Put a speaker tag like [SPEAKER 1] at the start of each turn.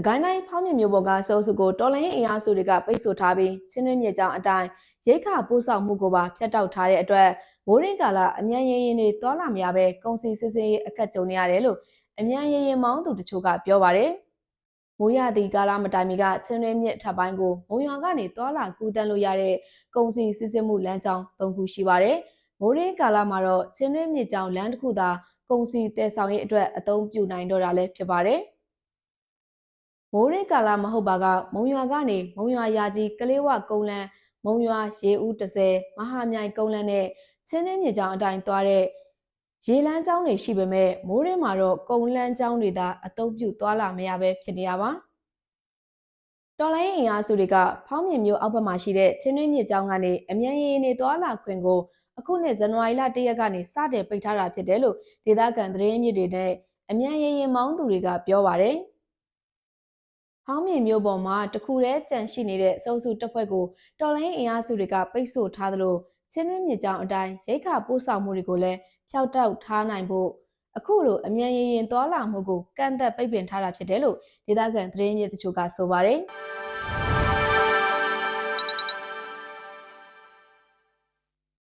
[SPEAKER 1] စကိုင်းတိုင်းဖောင်းမြင့်မျိုးပေါ်ကစေအုပ်စုကိုတော်လိုင်းအင်အားစုတွေကပိတ်ဆို့ထားပြီးချင်းတွင်းမြေကြောင်အတိုင်းရိတ်ခပို့ဆောင်မှုကိုပါဖျက်တောက်ထားတဲ့အတွက်မိုးရင်းကာလအမြန်ရင်ရင်တွေတောလာမရပဲကုန်စည်စစ်စစ်ရေးအခက်ကြုံနေရတယ်လို့အမြန်ရင်ရင်မောင်းသူတချို့ကပြောပါတယ်။မိုးရသည့်ကာလမတိုင်မီကချင်းတွင်းမြစ်ထပ်ပိုင်းကိုမုံရွာကနေတောလာကူးတန်းလို့ရတဲ့ကုန်စည်စစ်စစ်မှုလမ်းကြောင်း၃ခုရှိပါတယ်။မိုးရင်းကာလမှာတော့ချင်းတွင်းမြစ်ကြောင်လမ်းတစ်ခုသာကုန်စည်တည်ဆောင်ရေးအတွက်အသုံးပြုနိုင်တော့တာလည်းဖြစ်ပါတယ်။ မိုးရိကာလမဟုတ်ပါကမုံရွာကနေမုံရွာရာကြီးကလေးဝကုန်းလန်းမုံရွာရေဦး30မဟာမြိုင်ကုန်းလန်းနဲ့ချင်းရင်းမြေကြောင်အတိုင်းသွားတဲ့ရေလန်းကျောင်းတွေရှိပေမဲ့မိုးရင်းမှာတော့ကုန်းလန်းကျောင်းတွေသာအသုံးပြုသွားလာမရပဲဖြစ်နေရပါတော်လိုင်းအင်အားစုတွေကဖောင်းမြင်မျိုးအောက်ဘက်မှာရှိတဲ့ချင်းရင်းမြေကျောင်းကနေအမြန်ရည်နေသွားလာခွင့်ကိုအခုနှစ်ဇန်နဝါရီလ၁ရက်ကနေစတင်ပိတ်ထားတာဖြစ်တယ်လို့ဒေသခံသတင်းမြစ်တွေနဲ့အမြန်ရည်မောင်းသူတွေကပြောပါတယ်။ ဟောင်းမြေမျိုးပေါ်မှာတခုတည်းကြန့်ရှိနေတဲ့စုံစုတပ်ဖွဲ့ကိုတော်လိုင်းအင်အားစုတွေကပိတ်ဆို့ထားသလိုချင်းတွင်းမြေကြောင်အတိုင်းရိတ်ခါပို့ဆောင်မှုတွေကိုလည်းဖျောက်တောက်ထားနိုင်ဖို့အခုလိုအမြန်ရင်ရင်သွာလာမှုကိုကန့်သက်ပိတ်ပင်ထားတာဖြစ်တယ်လို့ဒေသခံသတင်းမြစ်တချို့ကဆိုပါတယ်။